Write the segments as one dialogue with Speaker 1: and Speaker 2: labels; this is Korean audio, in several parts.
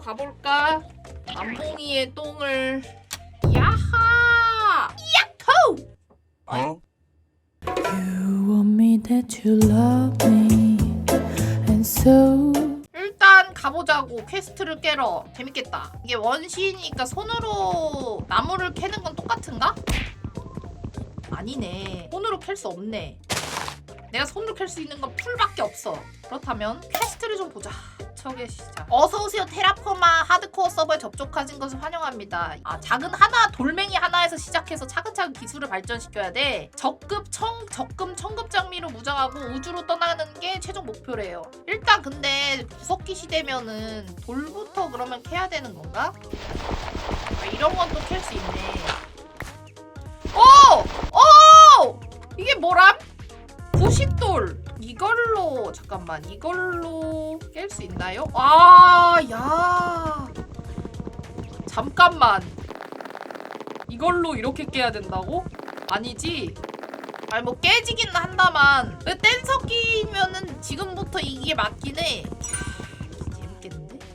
Speaker 1: 가볼까? 남봉이의 똥을. 야하! 야호!
Speaker 2: And so
Speaker 1: 일단 가보자고 퀘스트를 깨러. 재밌겠다. 이게 원시니까 손으로 나무를 캐는 건 똑같은가? 아니네. 손으로 캘 수 없네. 내가 손으로 캘 수 있는 건 풀밖에 없어. 그렇다면 퀘스트를 좀 보자 저게 시작 어서오세요 테라포마 하드코어 서버에 접속하신 것을 환영합니다 아 작은 하나 돌멩이 하나에서 시작해서 차근차근 기술을 발전시켜야 돼 적급 청 적금 청급 장미로 무장하고 우주로 떠나는 게 최종 목표래요 일단 근데 구석기 시대면은 돌부터 그러면 캐야 되는 건가? 아, 이런 건 또 캘 수 있네 오! 오! 이게 뭐람? 부싯돌 이걸로 잠깐만 이걸로 깰 수 있나요? 아, 야. 잠깐만. 이걸로 이렇게 깨야 된다고? 아니지. 아니 뭐 깨지긴 한다만 그 뗀석기면은 지금부터 이게 맞긴 해.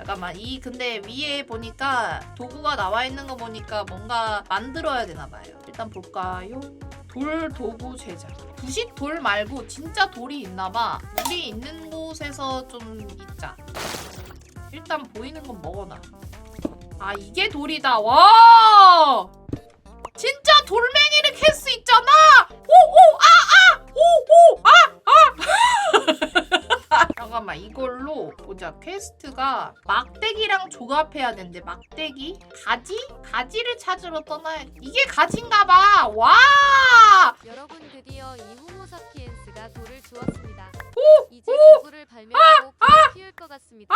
Speaker 1: 잠깐만 이 근데 위에 보니까 도구가 나와 있는 거 보니까 뭔가 만들어야 되나 봐요. 일단 볼까요? 돌 도구 제작. 부싯 돌 말고 진짜 돌이 있나 봐. 우리 있는 곳에서 좀 있자. 일단 보이는 건 먹어놔. 아 이게 돌이다. 와! 진짜 돌멩이를 캘 수 있잖아. 오오 아아 오오 아 아. 잠깐만 이걸로 보자. 퀘스트가 막대기랑 조합해야 된대. 막대기? 가지? 가지를 찾으러 떠나야. 이게 가지인가 봐. 와!
Speaker 3: 여러분 드디어 이 호모사피엔스가 돌을 주었습니다.
Speaker 1: 오!
Speaker 3: 이제 도구를 발명하고 불을 피울 것 같습니다.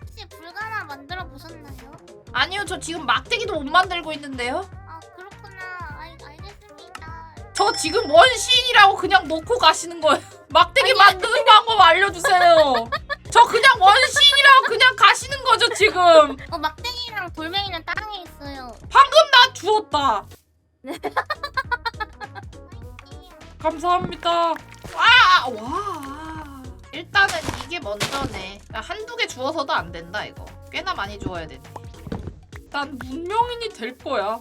Speaker 4: 혹시 불가나 만들어 보셨나요?
Speaker 1: 아니요, 저 지금 막대기도 못 만들고 있는데요.
Speaker 4: 아 그렇구나. 알, 알겠습니다.
Speaker 1: 저 지금 원시인이라고 그냥 놓고 가시는 거예요. 막대기 만드는 방법 알려주세요. 저 그냥 원시인이라고 그냥 가시는 거죠, 지금.
Speaker 4: 어 막대기랑 돌멩이는 땅에 있어요.
Speaker 1: 방금 나 주웠다. 감사합니다. 와, 와. 일단은 이게 먼저네. 한두 개 주워서도 안 된다, 이거. 꽤나 많이 주워야 되네. 난 문명인이 될 거야.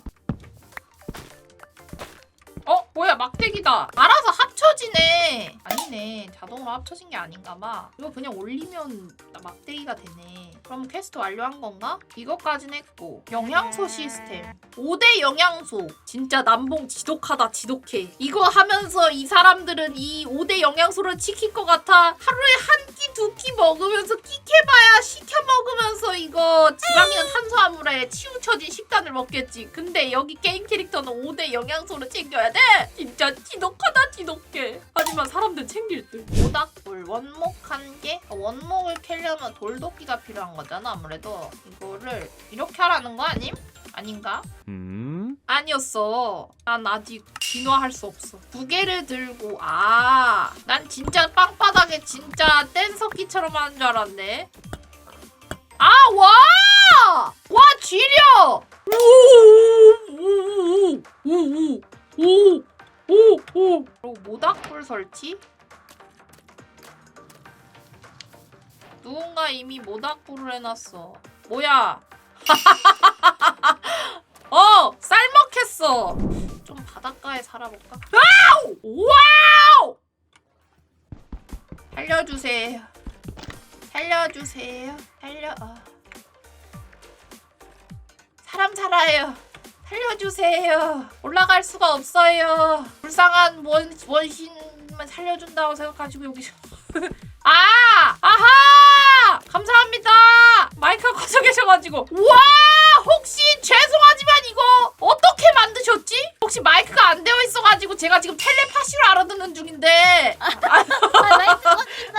Speaker 1: 어? 뭐야 막대기다. 알아서 합쳐지네. 아니네. 자동으로 합쳐진 게 아닌가 봐. 이거 그냥 올리면 나 막대기가 되네. 그럼 퀘스트 완료한 건가? 이것까진 했고 영양소 시스템. 5대 영양소. 진짜 남봉 지독하다 지독해. 이거 하면서 이 사람들은 이 5대 영양소를 지킬 것 같아. 하루에 한 끼 두 끼 먹으면서 끼케봐야 시켜 먹으면서 이거 지방이나 탄수화물에 치우쳐진 식단을 먹겠지. 근데 여기 게임 캐릭터는 5대 영양소를 챙겨야 돼 진짜 지독하다 지독해 하지만 사람들 챙길 듯 모닥불 원목 한 개 원목을 캐려면 돌도끼가 필요한 거잖아 아무래도 이거를 이렇게 하라는 거 아님? 아닌가?
Speaker 5: Hmm?
Speaker 1: 아니었어. 난 아직 진화할 수 없어. 두 개를 들고 아, 난 진짜 빵바닥에 진짜 뗀석기처럼 하는 줄 알았네. 아, 와! 와, 지려! 오 오 오 오 오 오 오오오 그리고 모닥불 설치? 누군가 이미 모닥불을 해놨어. 뭐야? 어! 쌀먹했어! 좀 바닷가에 살아볼까? 와우! 와우! 살려주세요. 살려주세요. 살려, 어. 사람 살아요. 살려주세요. 올라갈 수가 없어요. 불쌍한 원, 원신만 살려준다고 생각하시고 여기. 아! 아하! 감사합니다! 마이크가 꺼져 계셔가지고. 와! 혹시 죄송하지만 이거 어떻게 만드셨지? 혹시 마이크가 안 되어 있어가지고 제가 지금 텔레파시로 알아듣는 중인데.
Speaker 4: 아 나이스 꽂힌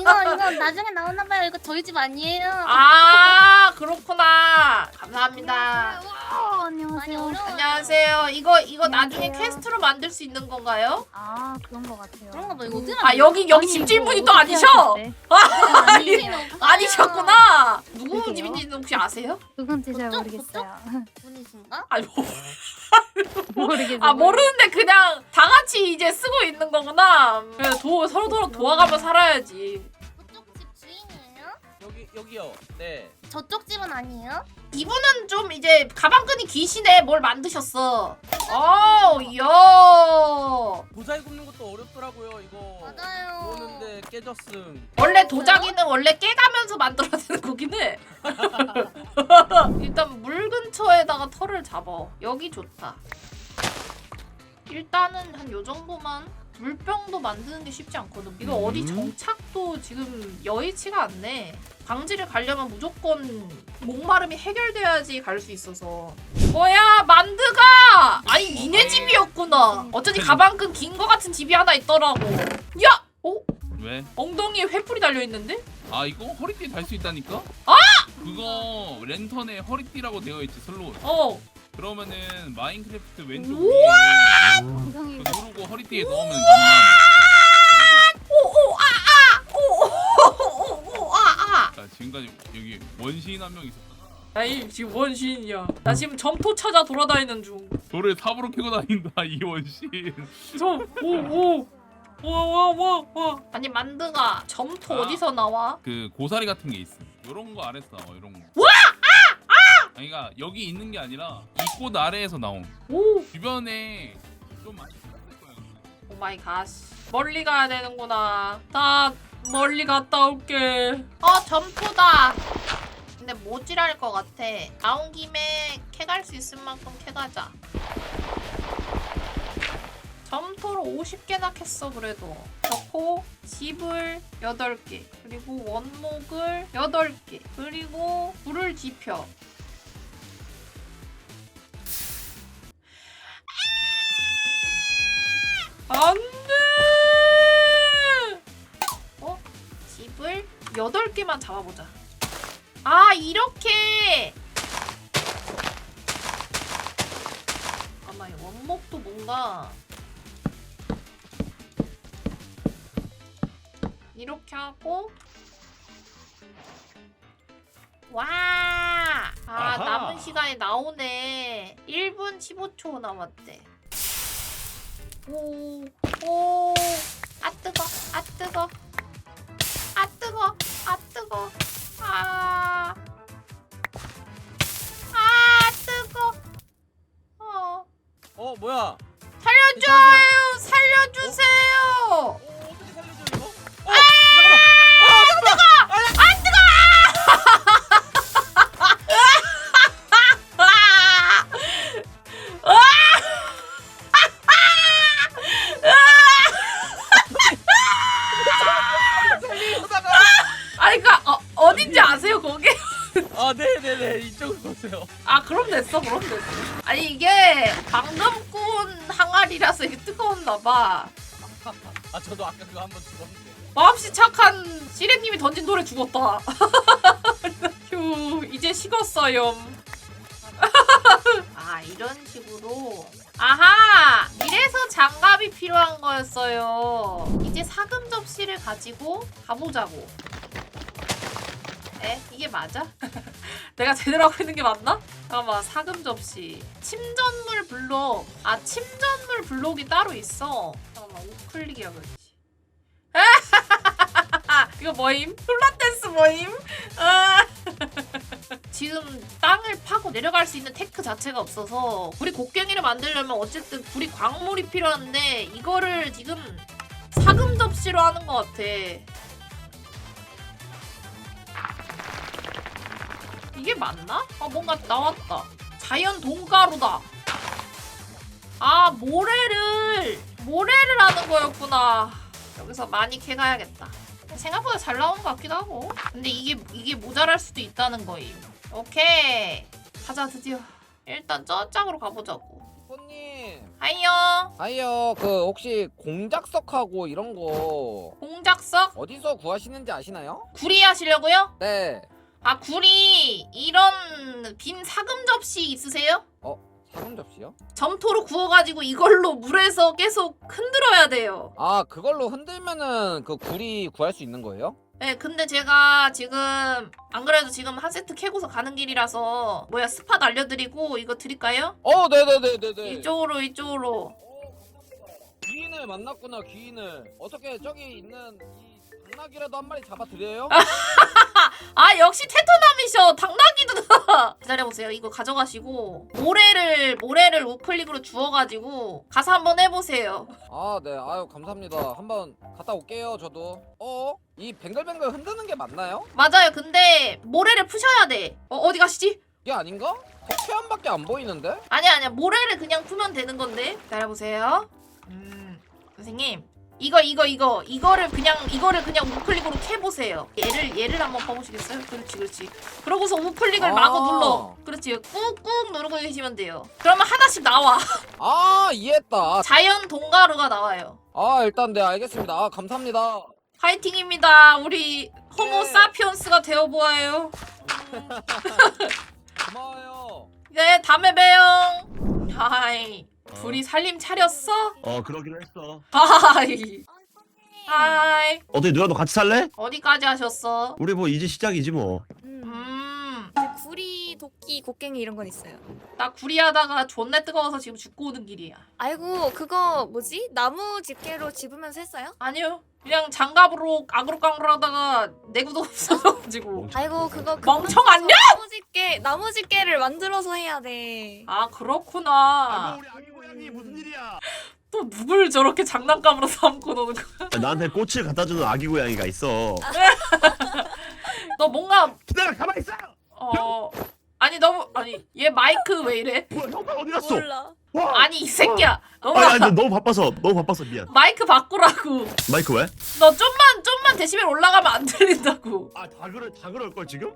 Speaker 4: 이거 이거 나중에 나오나 봐요. 이거 저희 집 아니에요.
Speaker 1: 아, 그렇구나. 감사합니다.
Speaker 4: 안녕하세요.
Speaker 1: 안녕하세요. 이거, 이거 나중에
Speaker 4: 안녕하세요.
Speaker 1: 퀘스트로 만들 수 있는 건가요?
Speaker 6: 아 그런 거 같아요.
Speaker 4: 그런가 봐. 이거 어떻게
Speaker 1: 아, 여기, 여기
Speaker 6: 아니,
Speaker 1: 집주인분이 뭐또 아니셔?
Speaker 6: 하셨대?
Speaker 4: 아니,
Speaker 1: 아니셨구나. 누구
Speaker 6: 그러게요.
Speaker 1: 집인지는 혹시 아세요?
Speaker 6: 누군지 잘
Speaker 4: 그쪽,
Speaker 6: 모르겠어요.
Speaker 4: 분이신가?
Speaker 1: 아니, 뭐.
Speaker 6: 모르겠어요.
Speaker 1: 아 모르는데 그냥 다 같이 이제 쓰고 있는 거구나. 그래 도 서로 서로 도와가며 살아야지. 여기
Speaker 5: 여기요. 네.
Speaker 4: 저쪽 집은 아니에요?
Speaker 1: 이분은 좀 이제 가방끈이 기시네. 뭘 만드셨어? 어, 이야.
Speaker 5: 도자기 굽는 것도 어렵더라고요. 이거.
Speaker 4: 맞아요.
Speaker 5: 보는데 깨졌음.
Speaker 1: 원래 도자기는 원래 깨가면서 만들어야 되는 거긴 해. 일단 물 근처에다가 털을 잡아. 여기 좋다. 일단은 한 요 정도만 물병도 만드는 게 쉽지 않거든. 이거 어디 정착도 지금 여의치가 않네. 광지를 가려면 무조건 목마름이 해결돼야지 갈 수 있어서. 뭐야 만드가! 아니 니네 집이었구나. 어쩐지 가방끈 긴 거 같은 집이 하나 있더라고. 야! 어?
Speaker 7: 왜?
Speaker 1: 엉덩이에 횃불이 달려 있는데?
Speaker 7: 아 이거 허리띠 달 수 있다니까?
Speaker 1: 아!
Speaker 7: 그거 랜턴에 허리띠라고 되어 있지 슬롯
Speaker 1: 어.
Speaker 7: 그러면은 마인크래프트 왼쪽! 위에
Speaker 6: 엉덩이
Speaker 7: 그거 누르고 허리띠에 넣으면 가능한
Speaker 1: 오오 아아 오오오오 아아.
Speaker 7: 자 지금까지 여기 원시인 한 명 있었잖아
Speaker 1: 아니 지금 원시인이야. 나 지금 점토 찾아 돌아다니는 중.
Speaker 7: 돌을 삽으로 캐고 다닌다 이 원시인
Speaker 1: 저오오 와와와 와. 아니 만드가 점토
Speaker 7: 아.
Speaker 1: 어디서 나와?
Speaker 7: 그 고사리 같은 게 있어 요런 거 아래서 나와 요런 거 와! 그니까 여기 있는 게 아니라 이 꽃 아래에서 나옴
Speaker 1: 오.
Speaker 7: 주변에 좀 많이 있을 거야
Speaker 1: 오 마이 갓. 멀리 가야 되는구나. 나 멀리 갔다 올게. 어 점토다. 근데 모질할 것 같아. 나온 김에 캐갈 수 있을 만큼 캐가자. 점토를 50개나 캤어 그래도. 넣고 집을 8개. 그리고 원목을 8개. 그리고 불을 지펴. 안 돼! 어? 집을 8개만 잡아보자. 아, 이렇게! 잠깐만, 이 원목도 뭔가. 이렇게 하고. 와! 아,
Speaker 5: 아하.
Speaker 1: 남은 시간이 나오네. 1분 15초 남았대. 오, 오, 아 뜨거, 아 뜨거, 아 뜨거, 아 뜨거, 아, 아 뜨거, 어,
Speaker 5: 어 뭐야?
Speaker 1: 살려줘
Speaker 5: 오세요.
Speaker 1: 아 그럼 됐어 그럼 됐어. 아니 이게 방금 꾼 항아리라서 이게 뜨거웠나 봐.
Speaker 5: 아 저도 아까 그거 한번 죽었는데.
Speaker 1: 마음씨 착한 시래님이 던진 돌에 죽었다. 휴 이제 식었어요. 아 이런 식으로? 아하 이래서 장갑이 필요한 거였어요. 이제 사금 접시를 가지고 가보자고. 에 이게 맞아? 내가 제대로 하고 있는 게 맞나? 잠깐만 사금 접시 침전물 블록 아 침전물 블록이 따로 있어 잠깐만 우클릭이야 그렇지 이거 뭐임? 플라테스 뭐임? 아. 지금 땅을 파고 내려갈 수 있는 테크 자체가 없어서 구리 곡괭이를 만들려면 어쨌든 구리 광물이 필요한데 이거를 지금 사금 접시로 하는 것 같아 이게 맞나? 아 뭔가 나왔다. 자연 동가루다. 아 모래를 모래를 하는 거였구나. 여기서 많이 캐가야겠다. 생각보다 잘 나오는 것 같기도 하고. 근데 이게 이게 모자랄 수도 있다는 거임. 오케이 가자 드디어. 일단 저 짝으로 가보자고.
Speaker 8: 손님
Speaker 1: 하이요.
Speaker 8: 아니요 그 혹시 공작석하고 이런 거
Speaker 1: 공작석
Speaker 8: 어디서 구하시는지 아시나요?
Speaker 1: 구리 하시려고요?
Speaker 8: 네
Speaker 1: 아 구리 이런 빈 사금 접시 있으세요?
Speaker 8: 사금 접시요?
Speaker 1: 점토로 구워가지고 이걸로 물에서 계속 흔들어야 돼요.
Speaker 8: 아 그걸로 흔들면은 그 굴이 구할 수 있는 거예요?
Speaker 1: 네, 근데 제가 지금 안 그래도 지금 한 세트 캐고서 가는 길이라서 뭐야 스팟 알려드리고 이거 드릴까요?
Speaker 8: 어 네네네네네
Speaker 1: 이쪽으로 이쪽으로.
Speaker 8: 귀인을 만났구나 귀인을 어떻게 저기 있는 이 당나귀라도 한 마리 잡아드려요?
Speaker 1: 아 기다려보세요. 이거 가져가시고 모래를 모래를 우클릭으로 주워가지고 가서 한번 해보세요.
Speaker 8: 아, 네. 아유, 감사합니다. 한번 갔다 올게요, 저도. 어? 이 뱅글뱅글 흔드는 게 맞나요?
Speaker 1: 맞아요. 근데 모래를 푸셔야 돼. 어, 어디 가시지?
Speaker 8: 이게 아닌가? 태안밖에 안 보이는데?
Speaker 1: 아니야 아니야 모래를 그냥 푸면 되는 건데. 기다려보세요. 음 선생님 이거 이거 이거 이거를 그냥 이거를 그냥 우클릭으로 캐보세요. 얘를 얘를 한번 봐보시겠어요? 그렇지 그렇지. 그러고서 우클릭을
Speaker 8: 아.
Speaker 1: 마구 눌러. 그렇지 꾹꾹 누르고 계시면 돼요. 그러면 하나씩 나와.
Speaker 8: 아, 이해했다.
Speaker 1: 자연 동가루가 나와요.
Speaker 8: 아, 일단 네, 알겠습니다. 아, 감사합니다.
Speaker 1: 파이팅입니다. 우리 호모
Speaker 8: 네.
Speaker 1: 사피언스가 되어보아요.
Speaker 8: 고마워요.
Speaker 1: 네 다음에 봬요. 하이 둘이 살림 차렸어?
Speaker 9: 어 그러긴 했어
Speaker 1: 하이 하이
Speaker 9: 어떻게 누나도 같이 살래?
Speaker 1: 어디까지 하셨어?
Speaker 9: 우리 뭐 이제 시작이지 뭐
Speaker 1: 음,
Speaker 10: 구리, 도끼, 곡괭이 이런 건 있어요.
Speaker 1: 나 구리하다가 존나 뜨거워서 지금 죽고 오는 길이야.
Speaker 10: 아이고 그거 뭐지? 나무 집게로 집으면서 했어요?
Speaker 1: 아니요, 그냥 장갑으로 아그로깡으로 하다가 내구도 없어져가지고.
Speaker 10: 아이고 그거
Speaker 1: 멍청 아니야?
Speaker 10: 나무 집게 나무 집게를 만들어서 해야 돼.
Speaker 1: 아 그렇구나.
Speaker 9: 우리 아기 고양이 무슨 일이야
Speaker 1: 또 누굴 저렇게 장난감으로 삼고 노는 거야?
Speaker 9: 나한테 꽃을 갖다 주는 아기 고양이가 있어
Speaker 1: 너 뭔가
Speaker 9: 기다려 가만히 있어
Speaker 1: 어 아니 너무 아니 얘 마이크 왜 이래?
Speaker 9: 뭐야 형방 어디 갔어
Speaker 10: 몰라.
Speaker 9: 와
Speaker 1: 아니 이 새끼야. 너무
Speaker 9: 아니, 아니 너무 바빠서 너무 바빠서 미안
Speaker 1: 마이크 바꾸라고.
Speaker 9: 마이크 왜?
Speaker 1: 너 좀만 좀만 데시벨 올라가면 안 들린다고.
Speaker 9: 아다 그럴 다 그럴 걸 지금?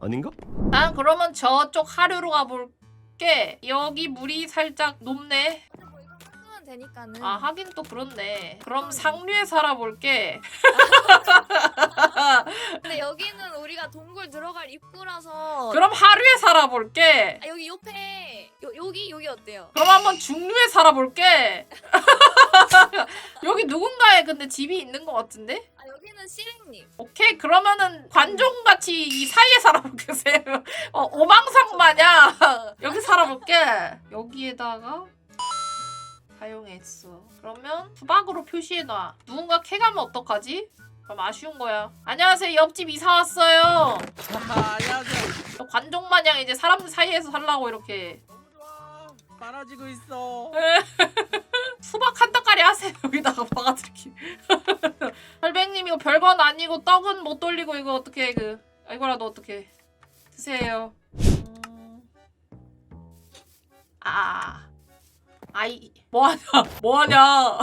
Speaker 9: 아닌가?
Speaker 1: 난 그러면 저쪽 하류로 가볼게. 여기 물이 살짝 높네.
Speaker 10: 되니까는.
Speaker 1: 아 하긴 또 그렇네. 그럼 상류에 살아볼게.
Speaker 10: 근데 여기는 우리가 동굴 들어갈 입구라서.
Speaker 1: 그럼 하류에 살아볼게.
Speaker 10: 아, 여기 옆에 요, 여기 여기 어때요?
Speaker 1: 그럼 한번 중류에 살아볼게. 여기 누군가의 근데 집이 있는 것 같은데?
Speaker 10: 아 여기는 시랭님.
Speaker 1: 오케이 그러면은 관종같이 이 사이에 살아볼게요. 어 오망상 마냥 여기 살아볼게. 여기에다가 사용했어. 그러면 수박으로 표시해놔. 누군가 캐가면 어떡하지? 그럼 아쉬운 거야. 안녕하세요. 옆집 이사 왔어요.
Speaker 5: 아, 안녕하세요.
Speaker 1: 저 관종 마냥 이제 사람들 사이에서 살라고 이렇게
Speaker 5: 너무 좋아. 많아지고 있어.
Speaker 1: 수박 한 닦아리 하세요. 여기다가 박아드릴게. 할백님 이거 별건 아니고 떡은 못 돌리고 이거 어떻게 그 이거라도 어떻게 드세요. 음. 아. 아이 뭐하냐? 뭐하냐?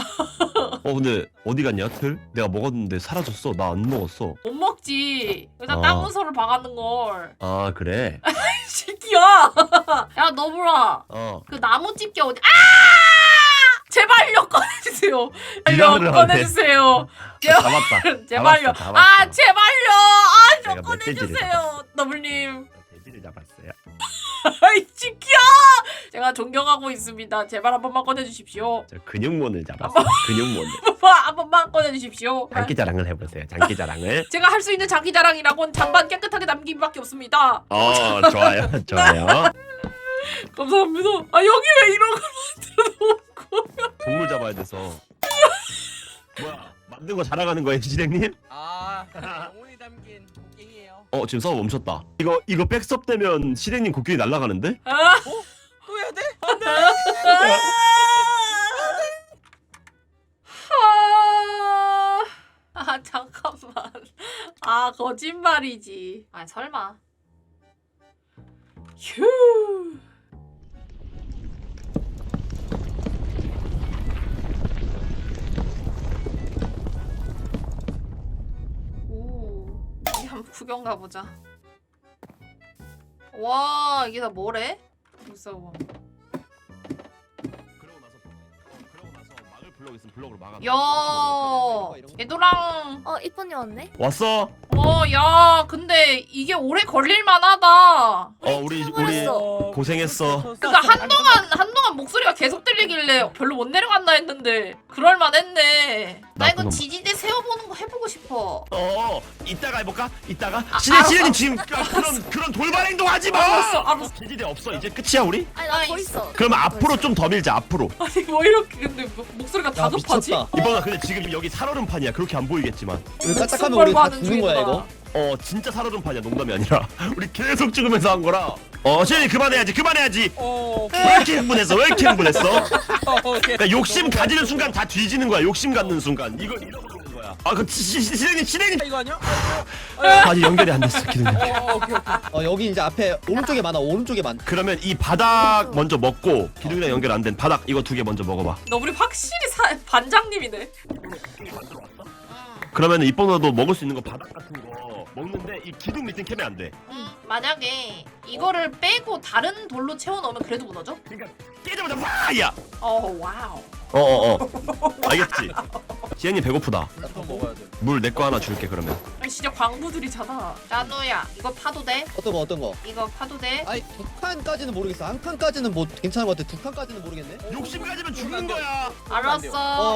Speaker 9: 어 근데 어디 갔냐? 틀? 내가 먹었는데 사라졌어. 나 안 먹었어.
Speaker 1: 못 먹지. 여기다
Speaker 9: 어.
Speaker 1: 땅 문서를 박았는 걸.
Speaker 9: 아 그래?
Speaker 1: 이 새끼야. 야 너브라.
Speaker 9: 어.
Speaker 1: 그 나무 집게 어디 아! 제발요 꺼내주세요. 제발요
Speaker 9: 하네.
Speaker 1: 꺼내주세요.
Speaker 9: 잡았다.
Speaker 1: 제발요.
Speaker 9: 잡았어, 잡았어.
Speaker 1: 아 제발요. 아 좀
Speaker 9: 내가 멧돼지를
Speaker 1: 꺼내주세요 너블님.
Speaker 9: 돼지를 잡았어요?
Speaker 1: 아 이 새끼야! 제가 존경하고 있습니다. 제발 한 번만 꺼내주십시오.
Speaker 9: 저 근육몬을 잡았어요. 근육몬을
Speaker 1: 한 번만 꺼내주십시오.
Speaker 9: 장기 자랑을 해보세요. 장기 자랑을.
Speaker 1: 제가 할 수 있는 장기 자랑이라곤 장반 깨끗하게 남기기밖에 없습니다.
Speaker 9: 어 좋아요. 좋아요.
Speaker 1: 감사합니다. 아 여기 왜 이런 걸 만들어 놓고.
Speaker 9: 동물 잡아야 돼서. 뭐야 만든 거 자랑하는 거예요 시댕님?
Speaker 5: 아, 영혼이 담긴.
Speaker 9: 어 지금 서버 멈췄다 이거 이거 백섭 되면 시댕님 곡괭이 날아가는데?
Speaker 1: 아,
Speaker 5: 또 해야 돼?
Speaker 1: 아, 아 잠깐만. 아 거짓말이지. 아 설마. 휴. 여기 한번 구경 가보자. 와 이게 다 뭐래? 무서워.
Speaker 9: 그러고 나서 그러고 나서 막을 블럭 있으면 블럭으로 막아
Speaker 1: 야 얘도랑
Speaker 10: 어 이쁜이 왔네.
Speaker 9: 왔어?
Speaker 1: 어, 야, 근데 이게 오래 걸릴만하다.
Speaker 9: 어 우리 우리
Speaker 10: 찾아버렸어.
Speaker 9: 고생했어.
Speaker 1: 그러니까 한동안 한동안 목소리가 계속 들리길래 별로 못 내려간다 했는데 그럴만했네. 나 이거. 지지대 세워보는 거 해보고 싶어.
Speaker 9: 어 이따가 해볼까? 이따가
Speaker 1: 아, 알았어.
Speaker 9: 시댕님 지금 그런 그런 돌발 행동 하지 마.
Speaker 1: 알았어, 알았어.
Speaker 9: 제지대 없어 이제 끝이야 우리?
Speaker 10: 아니 나더 있어.
Speaker 9: 그럼 앞으로 좀 더 밀자 앞으로.
Speaker 1: 아니 뭐 이렇게 근데 뭐- 목소리가 다급하지?
Speaker 9: 이번아 근데 지금 여기 살얼음판이야 그렇게 안 보이겠지만.
Speaker 8: 왜
Speaker 1: 까딱하면 우리 다 죽는 거야, 이거?
Speaker 9: 어 진짜 살얼음판이야 농담이 아니라 우리 계속 죽으면서 한 거라. 어 시현이 그만해야지 그만해야지.
Speaker 5: 어,
Speaker 9: 왜 이렇게 흥분했어 왜 이렇게 흥분했어. 그러니까 욕심 가지는 순간 다 뒤지는 거야 욕심 갖는 순간. 이걸 잃어버리는 거야. 아그 신행님 신행님!
Speaker 5: 이거 아니야?
Speaker 9: 아직 연결이 안 됐어 기둥이.
Speaker 5: 어, 오케이 오케이.
Speaker 11: 어 여기 이제 앞에 오른쪽에 많아 오른쪽에 많.
Speaker 9: 그러면 이 바닥 먼저 먹고 기둥이랑 연결 안 된 바닥 이거 두 개 먼저 먹어봐.
Speaker 10: 너 우리 확실히 사, 반장님이네.
Speaker 9: 그러면 이번에도 먹을 수 있는 거 바닥 같은 거 먹는데 이 기둥 밑에 캐면 안돼
Speaker 1: 음, 만약에 이거를 빼고 다른 돌로 채워 넣으면 그래도 무너져?
Speaker 9: 깨자마자 와야
Speaker 1: 어 와우.
Speaker 9: 어어 어 알겠지 지현이 배고프다
Speaker 5: 또 먹어야 돼.
Speaker 9: 물 내 거 하나 줄게 그러면
Speaker 1: 아니, 진짜 광부들이잖아. 나누야 이거 파도 돼?
Speaker 11: 어떤 거 어떤 거
Speaker 1: 이거 파도 돼?
Speaker 11: 아니 두 칸까지는 모르겠어 한 칸까지는 뭐 괜찮은 것 같아 두 칸까지는 모르겠네
Speaker 9: 욕심 가지면 죽는 거야
Speaker 1: 알았어.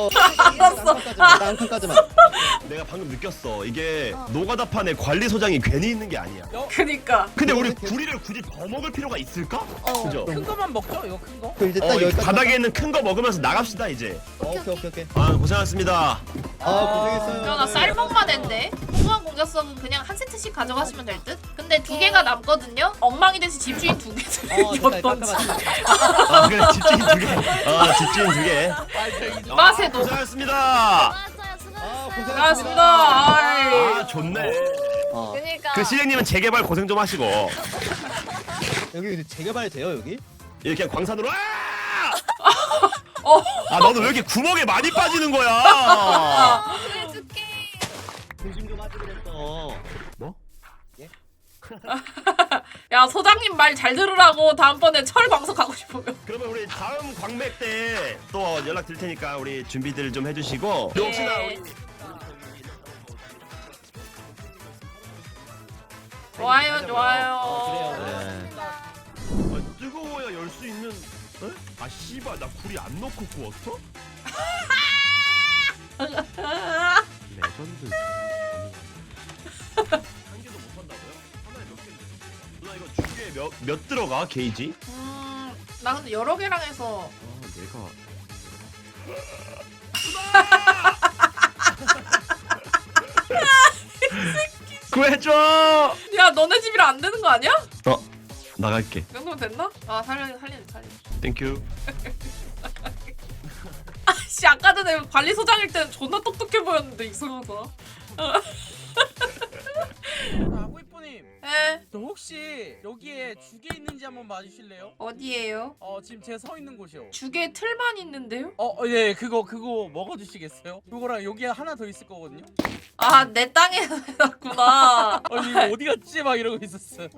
Speaker 11: 어 알았어 한 칸까지만
Speaker 9: 내가 방금 느꼈어 이게 노가다판에 관리소장이 괜히 있는 게 아니야
Speaker 10: 그니까.
Speaker 9: 근데 우리 구리를 굳이 더 먹을 필요가 있을까? 그죠?
Speaker 5: 큰 거만 먹죠? 이거 큰 거?
Speaker 11: 그 이제 딱
Speaker 9: 어, 이
Speaker 11: 여기까지
Speaker 9: 바닥에 있는 큰 거 먹으면서 나갑시다 이제
Speaker 11: 어, 오케이 오케이 오케이
Speaker 9: 아 고생하셨습니다
Speaker 11: 아 고생했어요
Speaker 1: 야나 쌀먹만 했네. 풍부한 공격성은 그냥 한 세트씩 가져가시면 될 듯. 근데 두 개가 남거든요. 엉망이 돼서 집주인 두 개.
Speaker 11: 어 됐다. 깜깜하다
Speaker 9: 아 그래 집주인 두 개 아 집주인 두 개
Speaker 1: 맛에도.
Speaker 9: 고생하셨습니다
Speaker 4: 맞아요 수
Speaker 11: 아
Speaker 1: 고생하셨습니다. 아
Speaker 9: 좋네
Speaker 11: 어
Speaker 10: 그니까.
Speaker 9: 그 시장님은 재개발 고생 좀 하시고
Speaker 11: 여기 근데 재개발 돼요 여기?
Speaker 9: 이렇게 광산으로 아!
Speaker 1: 어.
Speaker 9: 아 너는 왜 이렇게 구멍에 많이 빠지는 거야
Speaker 10: 해줄게.
Speaker 11: 조심 좀 하지 그랬어
Speaker 1: 야 소장님 말 잘 들으라고 다음번에 철 광석 가고 싶으면.
Speaker 9: 그러면 우리 다음 광맥 때 또 연락 드릴 테니까 우리 준비들 좀 해주시고 혹시나
Speaker 1: 네.
Speaker 9: 우리
Speaker 1: 좋아요 좋아요.
Speaker 11: 어,
Speaker 9: 네. 아, 뜨거워야 열 수 있는 에? 아 씨발 나 구리 안 넣고 구웠어? 레전드 한 개도 못 한다고요? 하나에 몇 개인데 누나 이거 주게 몇, 몇 들어가 게이지?
Speaker 1: 음, 나 근데 여러 개랑 해서
Speaker 9: 아 내가 구해줘
Speaker 1: 야 너네 집이랑 안 되는 거 아니야?
Speaker 9: 나갈게
Speaker 1: 이 정도면 됐나? 아 살려 살리네 살려.
Speaker 9: 땡큐
Speaker 1: 씨 아까 전에 관리소장일 때는 존나 똑똑해 보였는데 이상하다.
Speaker 5: 아, 호이뽀님.
Speaker 1: 에
Speaker 5: 저 혹시 여기에 죽에 있는지 한번 봐주실래요?
Speaker 1: 어디에요?
Speaker 5: 어, 지금 제 서 있는 곳이요.
Speaker 1: 죽에 틀만 있는데요?
Speaker 5: 어, 어, 예, 그거 그거 먹어주시겠어요? 그거랑 여기에 하나 더 있을 거거든요.
Speaker 1: 아 내 땅에 해놨구나.
Speaker 5: 어, 이거 어디 갔지? 막 이러고 있었어요.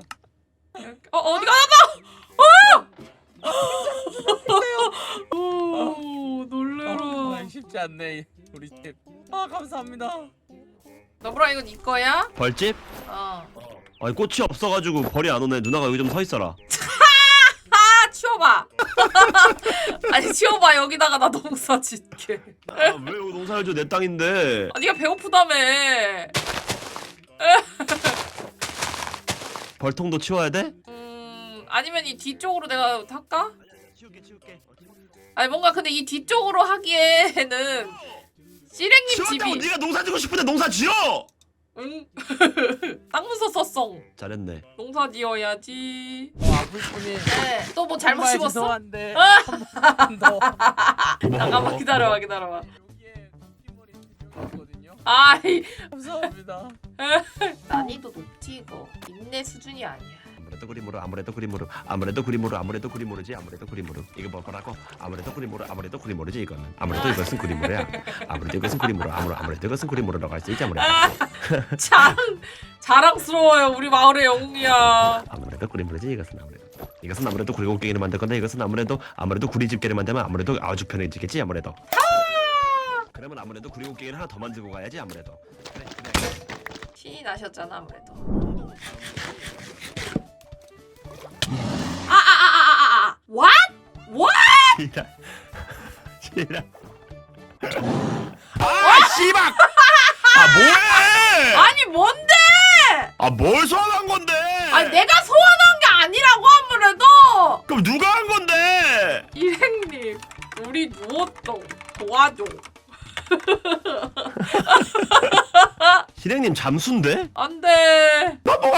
Speaker 1: 어 어디 가나? 어! 오 놀래라.
Speaker 5: 아, 쉽지 않네 우리 팀. 아 감사합니다.
Speaker 1: 너브라 이건 네 거야?
Speaker 9: 벌집?
Speaker 1: 어.
Speaker 9: 아니 꽃이 없어가지고 벌이 안 오네 누나가 여기 좀 서 있어라
Speaker 1: 아 치워봐. 아니 치워봐 여기다가 나 농사 짓게.
Speaker 9: 아왜 농사를 줘내 땅인데
Speaker 1: 아 네가 배고프다며.
Speaker 9: 벌통도 치워야 돼?
Speaker 1: 음 아니면 이 뒤쪽으로 내가?
Speaker 9: 치울게 치울게
Speaker 1: 아니 뭔가 근데 이 뒤쪽으로 하기에는 씨랭님
Speaker 9: 치웠다고
Speaker 1: 집이
Speaker 9: 네가 농사 짓고 싶은데 농사 지어!
Speaker 1: 응 땅 문서 썼어
Speaker 9: 잘했네
Speaker 1: 농사 지어야지
Speaker 5: 어, 호이뽀님.
Speaker 1: 네또 뭐 잘못 씹었어?
Speaker 5: 죄송한데
Speaker 1: 아!
Speaker 5: 한번 더.
Speaker 1: 잠깐만 기다려봐 기다려봐
Speaker 5: 여기에 쿠키머리 있거든요.
Speaker 1: 아이
Speaker 5: 감사합니다.
Speaker 1: 난이도 높지 이거 인내 수준이 아니야
Speaker 9: 아무래도 그림으로 아무래도 그림으로 아무래도 그림으로 아무래도 그림으로지 아무래도 그림으로. 이거 뭐 거라고? 아무래도 그림으로 아무래도 그림으로지 이거는. 아무래도 이것은 그림으로야. 아무래도 이것은 그림으로 아무래도 아무래도 이것은 그림으로라고 할 수 있지 아무래도.
Speaker 1: 자랑 자랑스러워요 우리 마을의 영웅이야.
Speaker 9: 아무래도 그림으로지 이것은 아무래도. 이것은 아무래도 구리곡괭이를 만들 건데 이것은 아무래도 아무래도 구리집게를 만들면 아무래도 아주 편해지겠지 아무래도. 그러면 아무래도 구리곡괭이를 하나 더 만들고 가야지 아무래도. 그래 그래.
Speaker 1: 신이 나셨잖아 아무래도 What?
Speaker 9: 시라 시라 아! 씨발! 아 뭐해?
Speaker 1: 아니 뭔데?
Speaker 9: 아 뭘 소환한 건데?
Speaker 1: 아니 내가 소원한 게 아니라고 아무래도.
Speaker 9: 그럼 누가 한 건데?
Speaker 1: 일행님 우리 누웠어. 도와줘.
Speaker 9: 실행님 잠수인데?
Speaker 1: 안돼.
Speaker 9: 넘어가